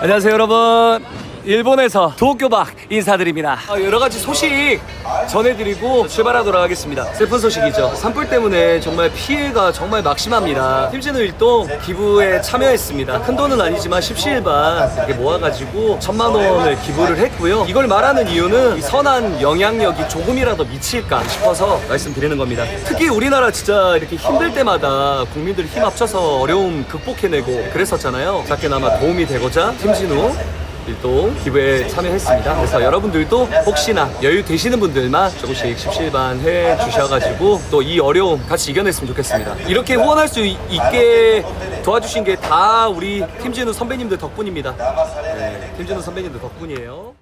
안녕하세요 여러분 일본에서 도쿄박 인사드립니다. 아, 여러 가지 소식 전해드리고 출발하도록 하겠습니다. 슬픈 소식이죠. 산불 때문에 정말 피해가 정말 막심합니다. 팀진우 일동 기부에 참여했습니다. 큰 돈은 아니지만 십시일반 이렇게 모아가지고 천만 원을 기부를 했고요. 이걸 말하는 이유는 이 선한 영향력이 조금이라도 미칠까 싶어서 말씀드리는 겁니다. 특히 우리나라 진짜 이렇게 힘들 때마다 국민들이 힘 합쳐서 어려움 극복해내고 그랬었잖아요. 작게나마 도움이 되고자 팀진우 일동 기부에 참여했습니다. 그래서 여러분들도 혹시나 여유 되시는 분들만 조금씩 십실반 해 주셔가지고 또 이 어려움 같이 이겨냈으면 좋겠습니다. 이렇게 후원할 수 있- 있게 도와주신 게 다 우리 팀진우 선배님들 덕분입니다. 네, 팀진우 선배님들 덕분이에요.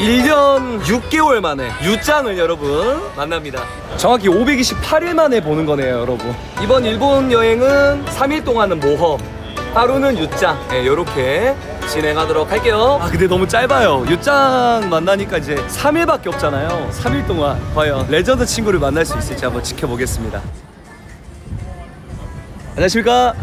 일년 6개월 만에 유짱을 여러분 만납니다. 정확히 528일 만에 보는 거네요, 여러분. 이번 일본 여행은 3일 동안은 모험, 하루는 유짱. 네, 이렇게 진행하도록 할게요. 아, 근데 너무 짧아요. 유짱 만나니까 이제 3일밖에 없잖아요. 3일 동안 과연 레전드 친구를 만날 수 있을지 한번 지켜보겠습니다. 안녕하십니까?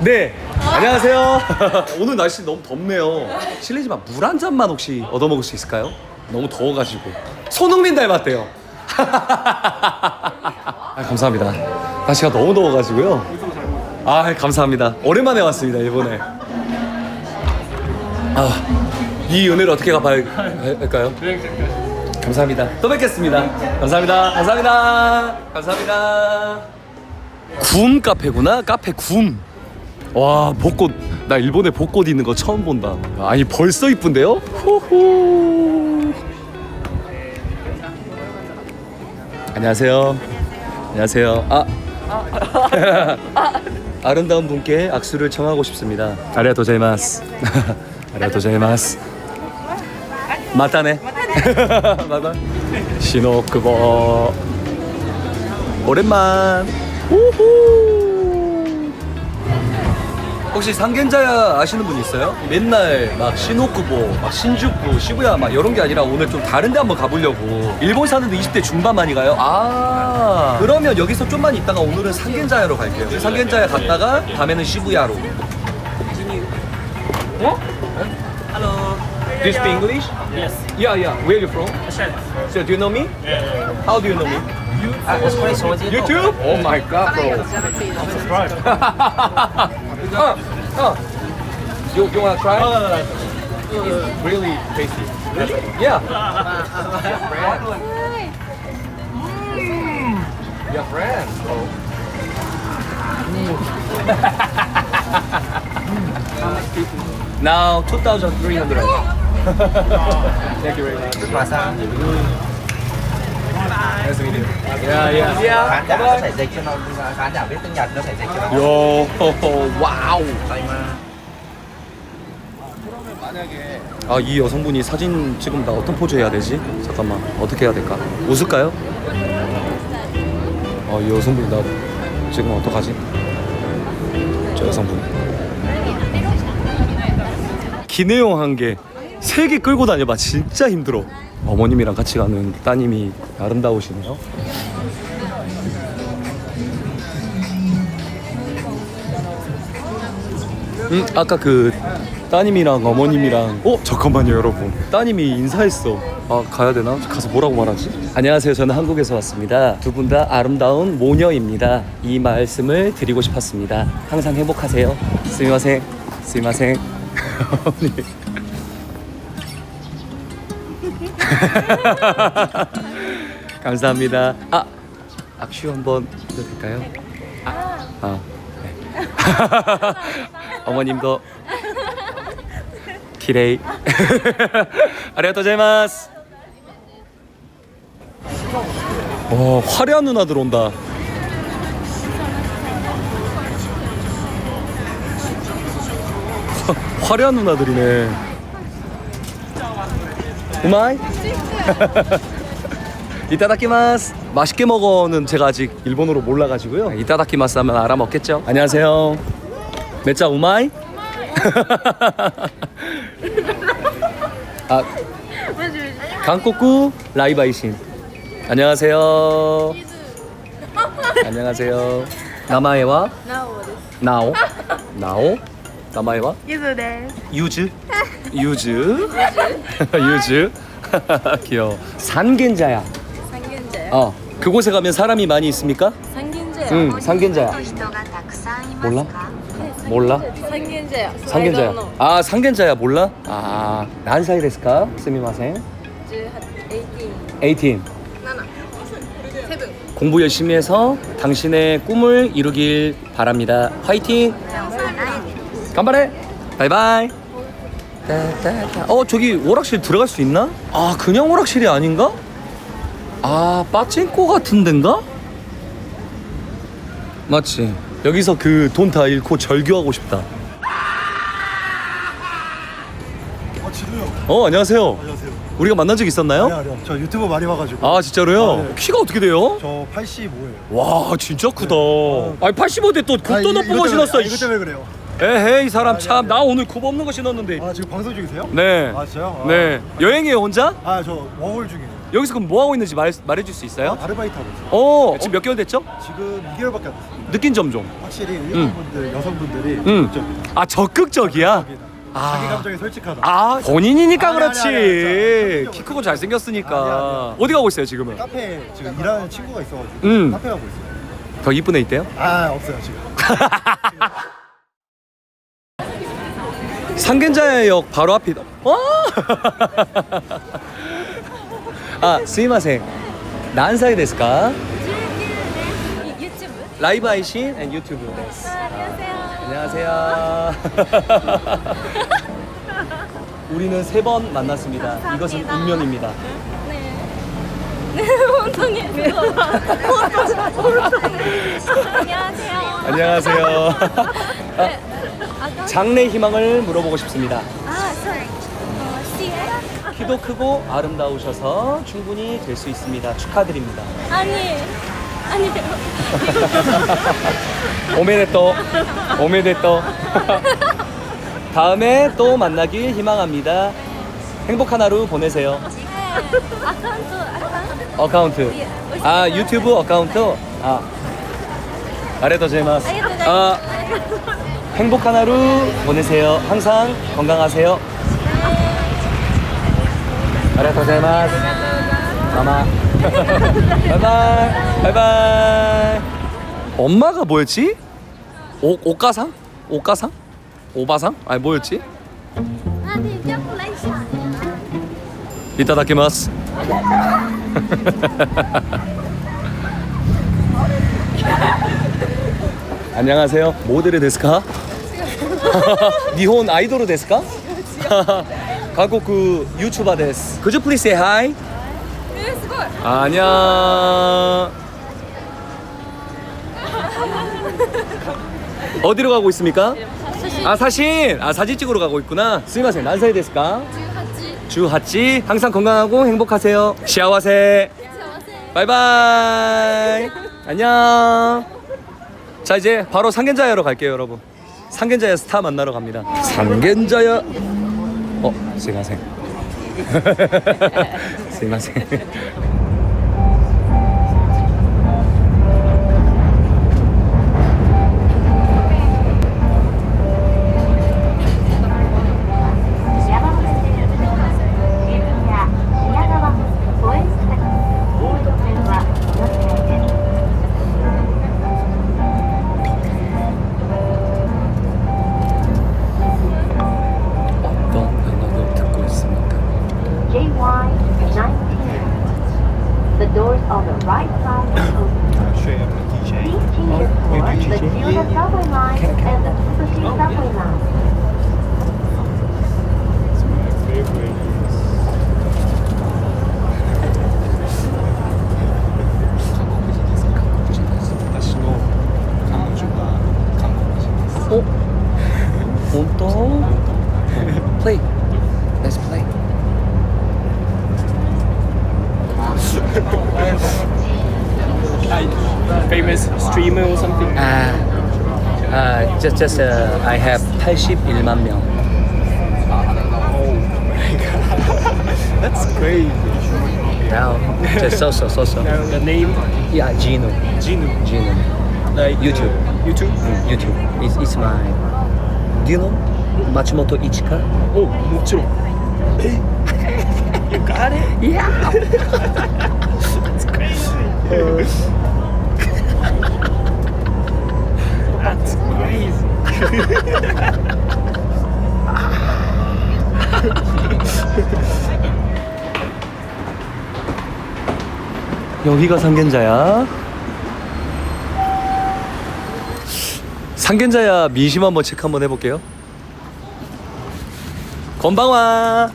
네. 안녕하세요. 오늘 날씨 너무 덥네요. 실례지만 물 한 잔만 혹시 얻어 먹을 수 있을까요? 너무 더워가지고. 손흥민 닮았대요. 아, 감사합니다. 날씨가 너무 더워가지고요. 아, 감사합니다. 오랜만에 왔습니다, 일본에. 아, 이 은혜를 어떻게 갚아야 할까요? 감사합니다. 또 뵙겠습니다. 감사합니다. 감사합니다. 감사합니다. 굼 카페구나. 카페 굼. 와 벚꽃 나 일본에 벚꽃 있는 거 처음 본다. 아니 벌써 이쁜데요? 호호. 안녕하세요. 안녕하세요. 아. 아름다운 분께 악수를 청하고 싶습니다. 아리가토 자이마스. 아리가토 자이마스. 맞다네. 맞다. 신호크보. 오랜만. 우후. 혹시 상견자야 아시는 분 있어요? 맨날 막 신호쿠보, 막 신주쿠, 시부야 막 이런 게 아니라 오늘 좀 다른 데 한번 가보려고 일본 사는데 20대 중반 많이 가요? 아 그러면 여기서 좀만 있다가 오늘은 상견자야로 갈게요 상견자야 갔다가 다음에는 시부야로 어? Hello. Do you speak English? Yes. Yeah, yeah. Where are you from? So do you know me? How do you know me? YouTube? Oh my god, bro. Subscribe. Uh, uh. You, you wanna try? It's really tasty. Really? Yeah. Your friend, bro. now 2,300. Thank you very much. Nice to meet you. Yeah, yeah. Khán giả có thể dịch cho nó, khán giả biết tiếng Nhật có thể dịch cho nó. Yo, wow. Đây mà. 아, 이 여성분이 사진 찍으면 나 어떤 포즈 해야 되지? 잠깐만, 어떻게 해야 될까? 웃을까요? 아, 이 여성분이 나 지금 어떡하지? 저 여성분. 기내용 한 개, 세 개 끌고 다녀봐. 진짜 힘들어. 어머님이랑 같이 가는 따님이 아름다우시네요. 음, 아까 그 따님이랑 어머님이랑 어 잠깐만요 여러분. 따님이 인사했어. 아 가야 되나? 가서 뭐라고 말하지? 안녕하세요. 저는 한국에서 왔습니다. 두 분 다 아름다운 모녀입니다. 이 말씀을 드리고 싶었습니다. 항상 행복하세요. 스미마생 스미마생 감사합니다. 아 악슈 한번 해도 될까요? 아, 아 네. 어머님도 기레이. 아리가토자이마스. 와 화려한 누나 들어온다. 화려한 누나들이네 우마이? 이따다키마스. 맛있게 먹어는 제가 아직 일본어로 몰라가지고요. 네, 이따다키마스 하면 알아먹겠죠? 안녕하세요. 매짜 우마이? 아, 강코쿠 라이바이신. 안녕하세요. 안녕하세요. 나마에와? 나오? 나오? 나마에와 ゆずです。 유즈. 유즈. 유즈. 귀여워. 산겐자야. 三軒茶屋。 어. 그곳에 가면 사람이 많이 있습니까? 三軒茶屋。 응, 산겐자야. 人がたくさんいます 몰라? か 몰라? 三軒茶屋。 산겐자야. スライダーの 아, 산겐자야 몰라? 아, 난사이 데스까? 스미마셍. 十八、エイティーン。 18. 七。セブン。 공부 열심히 해서 당신의 꿈을 이루길 바랍니다. 화이팅! 간발해! 바이바이! 따따따. 어 저기 오락실 들어갈 수 있나? 아 그냥 오락실이 아닌가? 아 빠찡코 같은 데인가? 맞지 여기서 그 돈 다 잃고 절규하고 싶다 어, 지도요. 어 안녕하세요 안녕하세요. 우리가 만난 적 있었나요? 아니요, 아니요. 저 유튜브 많이 봐가지고. 아 진짜로요? 아, 네. 키가 어떻게 돼요? 저 85예요. 와 진짜 크다 아니 85대 또 굽도 높은 거 신었어 아, 이것 때문에 그래요. 에헤이 이 사람 아니, 참 아니. 나 오늘 굽 없는 거 신었는데 아, 지금 방송 중이세요? 네. 아, 진짜요? 아. 네. 여행이에요, 혼자? 아, 저 워홀 중이에요. 여기서 그럼 뭐 하고 있는지 말, 말해줄 수 있어요? 아, 아르바이트 하고 있어요. 어, 지금 몇 개월 됐죠? 지금 2개월밖에 안 됐어요. 느낀 점 좀. 확실히 일본분들, 여성분들이 응. 적극적이다. 아, 적극적이야. 아. 자기 감정에 솔직하다. 아, 본인이니까 아니, 그렇지. 아니, 아니, 아니, 아니. 키 크고 잘생겼으니까. 아니, 아니. 어디 가고 있어요, 지금은? 카페 지금 일하는 친구가 있어가지고 응. 카페 가고 있어요. 더 이쁜 애 있대요? 아, 없어요 지금. 상gen자역 바로 앞이다. 와! 아, 스미마셍. 난사이 데스까? ユーチューブ。 라이브配信 and 유튜브 데스. ありがとう。 안녕하세요. 우리는 세 번 만났습니다. 이것은 운명입니다. 네. 네, 本当に。本当。本当に。 안녕하세요. 안녕하세요. 네. 장래 희망을 물어보고 싶습니다. 아, sorry. 어? 키도 크고 아름다우셔서 충분히 될 수 있습니다. 축하드립니다. 아니. 아니. 오메데또. 오메데또. 다음에 또 만나길 희망합니다. 행복한 하루 보내세요. 아카운트 아카운트. 어카운트. 아, 유튜브 어카운트? 아. 아리가토제마스. 아, 행복한 하루 보내세요. 항상 건강하세요. 아리가토제마스. 마마. 바이바이. 바이바이. 엄마가 뭐였지? 오, 오가상? 오가상? 오바상? 아니 뭐였지? 이따다키마스. 안녕하세요. 모델의 데스까? 니혼 아이돌 데스까? 한국 그 유튜버 데스. Could you please say hi? えー、すごい。 안녕. 어디로 가고 있습니까? 写真 아 사진. 아 사진 찍으러 가고 있구나. 스미마셍. 난사이 데스까? 18。 주하찌 항상 건강하고 행복하세요. 시아와세. 幸せ。 바이바이. 안녕. 자 이제 바로 상겐자야로 갈게요, 여러분. 상겐자야 스타 만나러 갑니다. 상겐자야. 어. 스미마셍. 어떤 just just uh, I have 81만 명. That's crazy. Now, just so so so so. Now the name Yeah, Gino. Gino. Gino. Like YouTube. YouTube. Mm, YouTube. It's, it's mine. Do you know Matsumoto Ichika? Oh, mucho. you got it? Yeah. That's crazy. 여기가 상견자야. 상견자야 민심 한번 체크 한번 해볼게요. 건방와.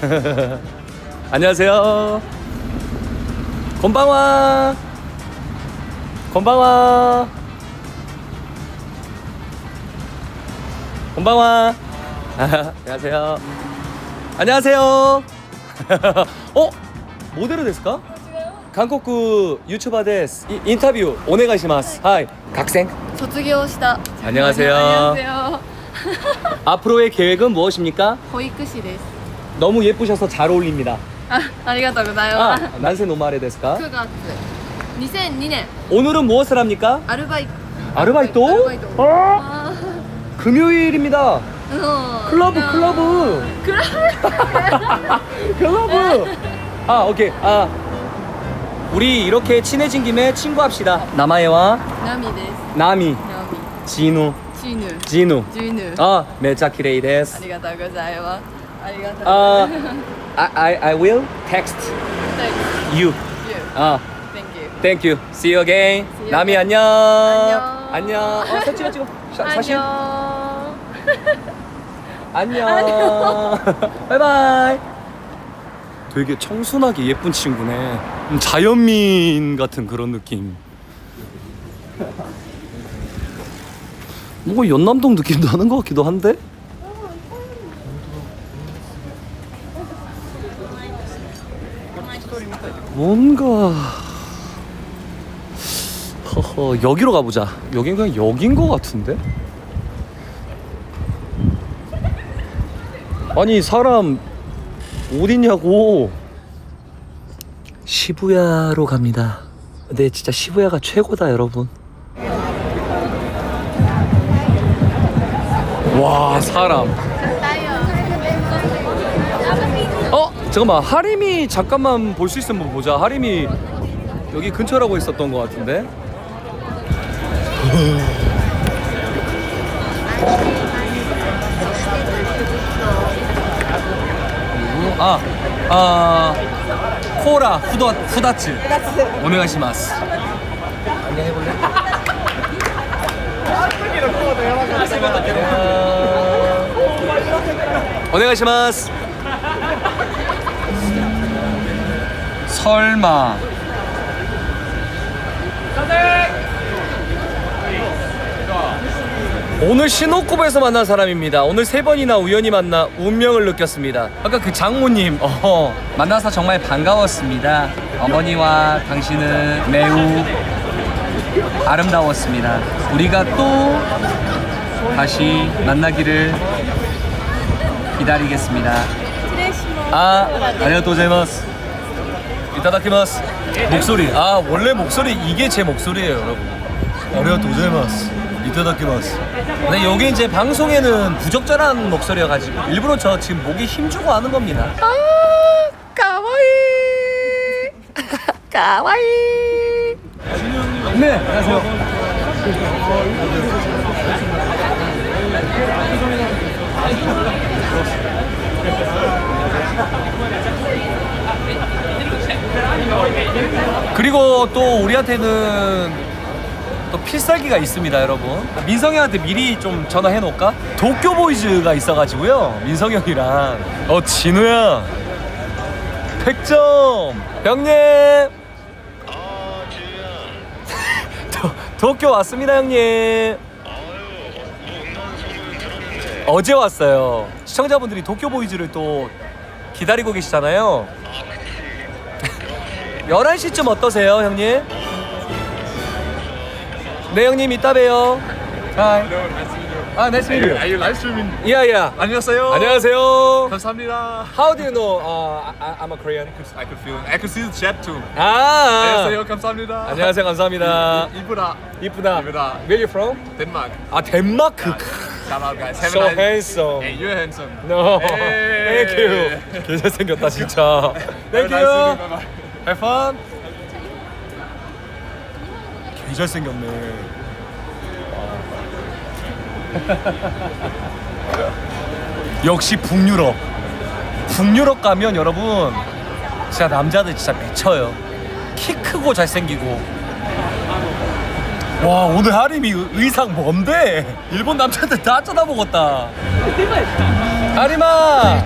안녕하세요. 건방와. 건방와. 건방와. 안녕하세요. 안녕하세요. 어? 모델을 됐을까? 한국 유튜버 데스 이- 인터뷰 오네가시마스 하이 각생 卒業した。 안녕하세요. 안녕하세요. 앞으로의 계획은 무엇입니까? 保育士です。 너무 예쁘셔서 잘 어울립니다 あ、ありがとうござい 아 ます。 난세 노마레 데스까? 9月2002年 오늘은 무엇을 합니까? アルバイト。 아르바이토? アルバイト。 어? あ 금요일입니다 ーうん。 클러브 いや 클러브 クラブ。 클러브 아 오케이 아 우리 이렇게 친해진 김에 친구합시다 나마에와 ナミです。 나미 ナミ。 진우 チヌ。 진우 ジュヌ。 아 메자 키레이 あ 데스 りがとうございます。ありがとうござい 아 ます。 I, I, I will text Thank you you. 아 Thank you. Thank you. See you again. See you 나미 again. 안녕. 안녕. 안녕. 어, 사진 찍어 찍어. 사, 사진. 안녕. 안녕. 바이바이. 되게 청순하게 예쁜 친구네. 음, 자연민 같은 그런 느낌. 뭔가 연남동 느낌도 나는 것 같기도 한데? 뭔가 허허 여기로 가보자. 여긴 그냥 여긴 것 같은데? 아니 사람 어딨냐고. 시부야로 갑니다. 근데 진짜 시부야가 최고다 여러분. 와 사람. 어 잠깐만. 하림이 잠깐만 볼 수 있으면 보자. 하림이 여기 근처라고 했었던 것 같은데 아, 아, 코라 후다 후다츠. 오네가시마스. 오네가시마스. 설마. 오늘 신호급에서 만난 사람입니다. 오늘 세 번이나 우연히 만나 운명을 느꼈습니다. 아까 그 장모님, 어, 만나서 정말 반가웠습니다. 어머니와 당신은 매우 아름다웠습니다. 우리가 또 다시 만나기를 기다리겠습니다. 아, 고자이마스. 이타다키마스. 목소리. 아, 원래 목소리 이게 제 목소리예요, 여러분. 고자 이마스. 이타다키마스. 근데 여기 이제 방송에는 부적절한 목소리여 가지고 일부러 저 지금 목에 힘 주고 하는 겁니다. 아, 가와이. 가와이. 네, 안녕하세요. 그리고 또 우리한테는 또 필살기가 있습니다, 여러분. 민성이 형한테 미리 좀 전화해 놓을까? 도쿄 보이즈가 있어가지고요. 민성이 형이랑. 어, 진우야. 100점! 형님! 도, 도쿄 왔습니다, 형님. 어제 왔어요. 시청자분들이 도쿄 보이즈를 또 기다리고 계시잖아요. 11시쯤 어떠세요, 형님? 네, 형님, 이따 봬요. 하이. 아, nice to meet you. Are you live streaming? Yeah, yeah. 안녕하세요. 안녕하세요. 감사합니다. How do you know uh, I, I'm a Korean? I could feel. I could see the chat too. 아, 안녕하세요. 감사합니다. 안녕하세요. 감사합니다. 이쁘다. 이쁘다. 이쁘다. Where you from? Denmark. 아, 덴마크. Shout out guys. Have So a nice. handsome. Hey, you're handsome. No. Hey. Thank you. 개 잘생겼다 진짜. Thank Have a nice you. evening. Bye bye. Have fun. 개 잘생겼네. 역시 북유럽. 북유럽 가면 여러분 진짜 남자들 진짜 미쳐요. 키 크고 잘생기고. 와 오늘 하림이 의- 의상 뭔데? 일본 남자들 다 쳐다보겠다. 하림아.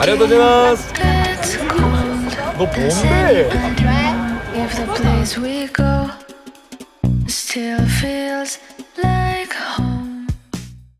아리가토고자이마스. 너 뭔데? The place we go, still feels like home.